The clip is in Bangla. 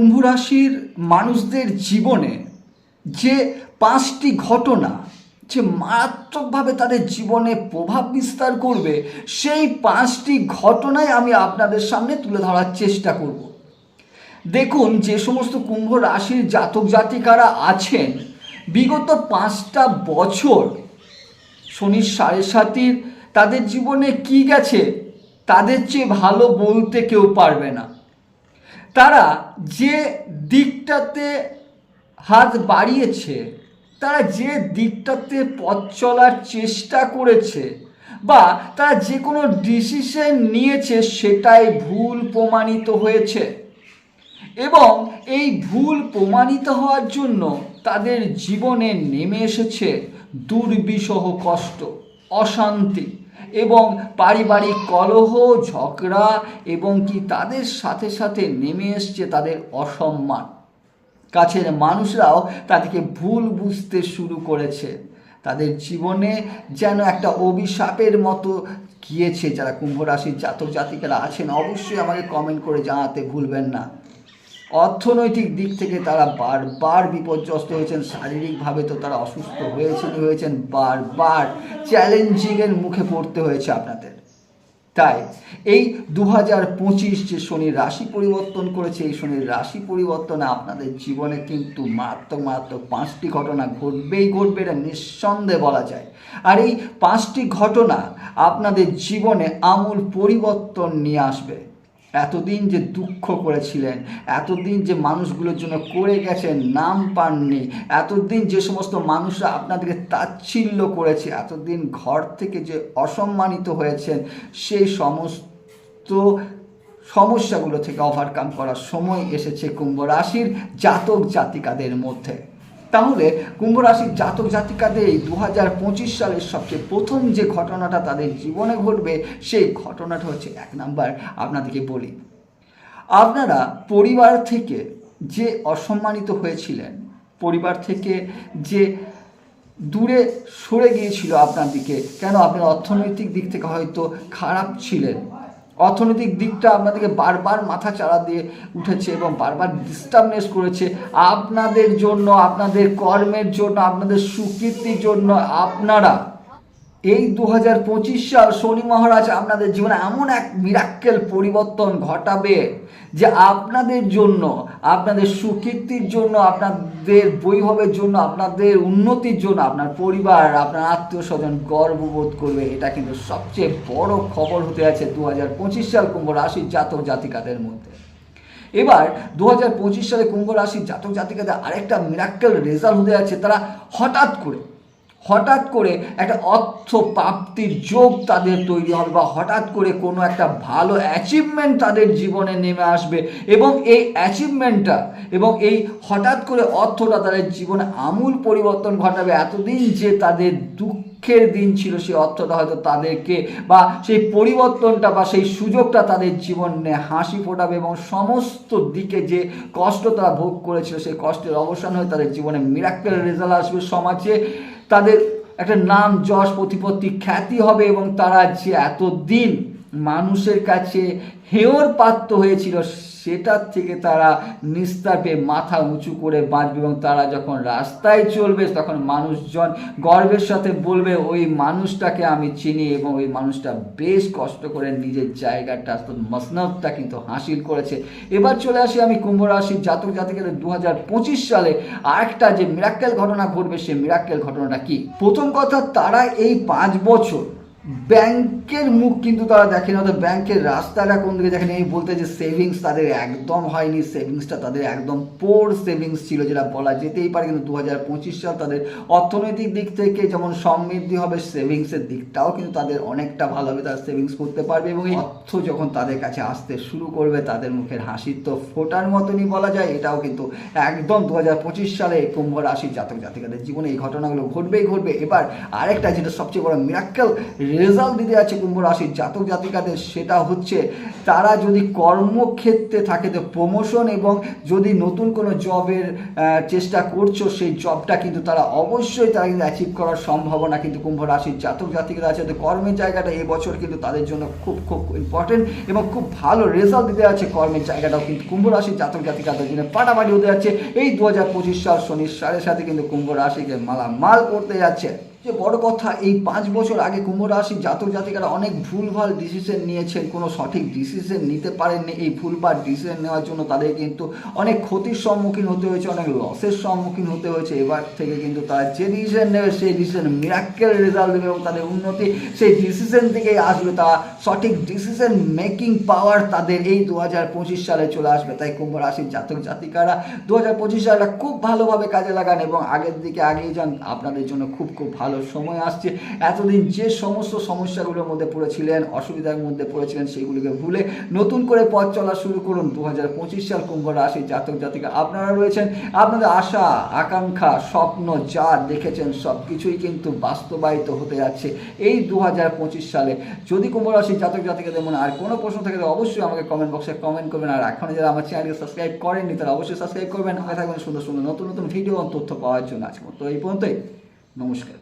কুম্ভ রাশির মানুষদের জীবনে যে পাঁচটি ঘটনা যে মারাত্মকভাবে তাদের জীবনে প্রভাব বিস্তার করবে, সেই পাঁচটি ঘটনাই আমি আপনাদের সামনে তুলে ধরার চেষ্টা করব। দেখুন, যে সমস্ত কুম্ভ রাশির জাতক জাতিকারা আছেন, বিগত পাঁচটা বছর শনির সাড়ে সাতির, তাদের জীবনে কি গেছে? তাদের চেয়ে ভালো বলতে কেউ পারবে না। তারা যে দিকটাতে হাত বাড়িয়েছে, তারা যে দিকটাতে পথ চলার চেষ্টা করেছে বা তারা যে কোনো ডিসিশন নিয়েছে, সেটাই ভুল প্রমাণিত হয়েছে। এবং এই ভুল প্রমাণিত হওয়ার জন্য তাদের জীবনে নেমে এসেছে দুর্বিষহ কষ্ট, অশান্তি। এবং পারিবারিক কলহ, ঝগড়া এবং কি তাদের সাথে সাথে নেমে এসছে তাদের অসম্মান। কাছের মানুষরাও তাদেরকে ভুল বুঝতে শুরু করেছে। তাদের জীবনে যেন একটা অভিশাপের মতো গিয়েছে যারা কুম্ভ রাশির জাতক জাতিকারা আছেন। অবশ্যই আমাকে কমেন্ট করে জানাতে ভুলবেন না। অর্থনৈতিক দিক থেকে তারা বারবার বিপর্যস্ত হয়েছেন, শারীরিকভাবে তো তারা অসুস্থ হয়েছেন হয়েছেন বারবার। চ্যালেঞ্জিংয়ের মুখে পড়তে হয়েছে আপনাদের। তাই এই দু হাজার পঁচিশ যে শনির রাশি পরিবর্তন করেছে, এই শনির রাশি পরিবর্তনে আপনাদের জীবনে কিন্তু মারাত্মক মারাত্মক পাঁচটি ঘটনা ঘটবেই ঘটবে এটা নিঃসন্দেহে বলা যায়। আর এই পাঁচটি ঘটনা আপনাদের জীবনে আমূল পরিবর্তন নিয়ে আসবে। এতদিন যে দুঃখ করেছিলেন, এতদিন যে মানুষগুলোর জন্য করে গেছেন, নাম পাননি, এতদিন যে সমস্ত মানুষরা আপনাদেরকে তাচ্ছিল্য করেছে, এতদিন ঘর থেকে যে অসম্মানিত হয়েছেন, সেই সমস্ত সমস্যাগুলো থেকে ওভারকাম করার সময় এসেছে কুম্ভ রাশির জাতক জাতিকাদের মধ্যে। তাহলে কুম্ভ রাশির জাতক জাতিকাদের এই দু হাজার পঁচিশ সালের সবচেয়ে প্রথম যে ঘটনাটা তাদের জীবনে ঘটবে, সেই ঘটনাটা হচ্ছে এক নাম্বার আপনাদেরকে বলি। আপনারা পরিবার থেকে যে অসম্মানিত হয়েছিলেন, পরিবার থেকে যে দূরে সরে গিয়েছিল আপনার দিকে কেন আপনার অর্থনৈতিক দিক থেকে হয়তো খারাপ ছিলেন? অর্থনৈতিক দিকটা আপনাদেরকে বারবার মাথা চাড়া দিয়ে উঠেছে এবং বারবার ডিস্টার্বনেস করেছে। আপনাদের জন্য, আপনাদের কর্মের জন্য, আপনাদের সুকীর্তির জন্য আপনারা এই দু পঁচিশ সাল শনি মহারাজ আপনাদের জীবনে এমন এক মিরাক্কেল পরিবর্তন ঘটাবে যে আপনাদের জন্য, আপনাদের সুকীর্তির জন্য, আপনাদের বৈভবের জন্য, আপনাদের উন্নতির জন্য, আপনার পরিবার, আপনার আত্মীয় স্বজন গর্ববোধ করবে। এটা কিন্তু সবচেয়ে বড় খবর হতে আছে দু হাজার পঁচিশ সাল কুম্ভ রাশির জাতক জাতিকাদের মধ্যে। এবার দু হাজার পঁচিশ সালে কুম্ভ রাশির জাতক জাতিকাদের আরেকটা মিরাক্কেল রেজাল্ট হতে যাচ্ছে, তারা হঠাৎ করে হঠাৎ করে একটা অর্থ প্রাপ্তির যোগ তাদের তৈরি হবে বা হঠাৎ করে কোনো একটা ভালো অ্যাচিভমেন্ট তাদের জীবনে নেমে আসবে এবং এই অ্যাচিভমেন্টটা এবং এই হঠাৎ করে অর্থটা তাদের জীবনে আমূল পরিবর্তন ঘটাবে। এতদিন যে তাদের দুঃখের দিন ছিল সেই অর্থটা হয়তো তাদেরকে বা সেই পরিবর্তনটা বা সেই সুযোগটা তাদের জীবনে হাসি ফোটাবে এবং সমস্ত দিকে যে কষ্ট তারা ভোগ করেছিল সেই কষ্টের অবসান হয়ে তাদের জীবনে মিরাক্কেল রেজাল্ট আসবে সমাজে। তাদের একটা নাম যশ প্রতিপত্তি খ্যাতি হবে এবং তারা যে এতদিন মানুষের কাছে হেয়র পাত্র হয়েছিল, সেটার থেকে তারা নিস্তার পেয়ে মাথা উঁচু করে বাঁচবে এবং তারা যখন রাস্তায় চলবে, তখন মানুষজন গর্বের সাথে বলবে, ওই মানুষটাকে আমি চিনি এবং ওই মানুষটা বেশ কষ্ট করে নিজের জায়গাটা মসনদটা কিন্তু হাসিল করেছে। এবার চলে আসি আমি কুম্ভ রাশির জাতক জাতিকাদের দু হাজার পঁচিশ সালে আরেকটা যে মিরাক্কেল ঘটনা ঘটবে, সেই মিরাক্কেল ঘটনাটা কি? প্রথম কথা, তারা এই পাঁচ বছর ব্যাংকের মুখ কিন্তু তারা দেখে না তো ব্যাংকের রাস্তাটা কোন দিকে দেখেন? এই বলতে যে সেভিংস তাদের একদম হয়নি সেভিংসটা তাদের একদম পোর সেভিংস ছিল যেটা বলা যেতেই পারে, কিন্তু দু হাজার পঁচিশ সাল তাদের অর্থনৈতিক দিক থেকে যেমন সমৃদ্ধি হবে সেভিংসের দিকটাও কিন্তু তাদের অনেকটা ভালো হবে, তারা সেভিংস করতে পারবে এবং এই অর্থ যখন তাদের কাছে আসতে শুরু করবে, তাদের মুখের হাসির তো ফোটার মতনই বলা যায়। এটাও কিন্তু একদম দু হাজার পঁচিশ সালে কুম্ভ রাশির জাতক জাতিকাদের জীবনে এই ঘটনাগুলো ঘটবেই ঘটবে। এবার আরেকটা যেটা সবচেয়ে বড় মিরাক্কেল রেজাল্ট দিতে যাচ্ছে কুম্ভ রাশির জাতক জাতিকাদের, সেটা হচ্ছে তারা যদি কর্মক্ষেত্রে থাকে তো প্রমোশন এবং যদি নতুন কোনো জবের চেষ্টা করছ, সেই জবটা কিন্তু তারা অবশ্যই তারা কিন্তু অ্যাচিভ করার সম্ভাবনা কিন্তু কুম্ভ রাশির জাতক জাতিকারা আছে। তো কর্মের জায়গাটা এবছর কিন্তু তাদের জন্য খুব খুব ইম্পর্টেন্ট এবং খুব ভালো রেজাল্ট দিতে যাচ্ছে কর্মের জায়গাটাও কিন্তু কুম্ভ রাশির জাতক জাতিকাদের জন্য পাটাপাটি হতে যাচ্ছে। এই দু হাজার পঁচিশ সাল শনির সাড়ে সাথে কিন্তু কুম্ভ রাশিকে মালামাল করতে যাচ্ছে। যে বড় কথা, এই পাঁচ বছর আগে কুম্ভ রাশির জাতক জাতিকারা অনেক ভুলভাল ডিসিশন নিয়েছেন, কোনো সঠিক ডিসিশন নিতে পারেননি। এই ভুলভাল ডিসিশন নেওয়ার জন্য তাদের কিন্তু অনেক ক্ষতির সম্মুখীন হতে হয়েছে, অনেক লসের সম্মুখীন হতে হয়েছে। এবার থেকে কিন্তু তারা যে ডিসিশন নেবে, সেই ডিসিশন মিরাক্কেল রেজাল্ট দেবে এবং তাদের উন্নতি সেই ডিসিশন থেকেই আসবে। তারা সঠিক ডিসিশন মেকিং পাওয়ার তাদের এই দু হাজার পঁচিশ সালে চলে আসবে। তাই কুম্ভ রাশির জাতক জাতিকারা দু হাজার পঁচিশ সালটা খুব ভালোভাবে কাজে লাগান এবং আগের দিকে আগিয়ে যান। আপনাদের জন্য খুব খুব ভালো সময় আসছে। এতদিন যে সমস্ত সমস্যাগুলোর মধ্যে পড়েছিলেন, অসুবিধার মধ্যে পড়েছিলেন সেগুলিকে ভুলে নতুন করে পথ চলা শুরু করুন। দু হাজার পঁচিশ সাল কুম্ভ রাশির জাতক জাতিকা আপনারা রয়েছেন। আপনাদের আশা, আকাঙ্ক্ষা, স্বপ্ন যা দেখেছেন সব কিছুই কিন্তু বাস্তবায়িত হতে যাচ্ছে এই দু হাজার পঁচিশ সালে। যদি কুম্ভ রাশির জাতক জাতিকাদের মনে আর কোনো প্রশ্ন থাকে অবশ্যই আমাকে কমেন্ট বক্সে কমেন্ট করবেন। আর এখনও যারা আমার চ্যানেলকে সাবস্ক্রাইব করেননি, তারা অবশ্যই সাবস্ক্রাইব করবেন। হয়ে থাকবেন, সুন্দর সুন্দর, নতুন নতুন ভিডিও এবং তথ্য পাওয়ার জন্য আজকে তো এই পর্যন্তই। নমস্কার।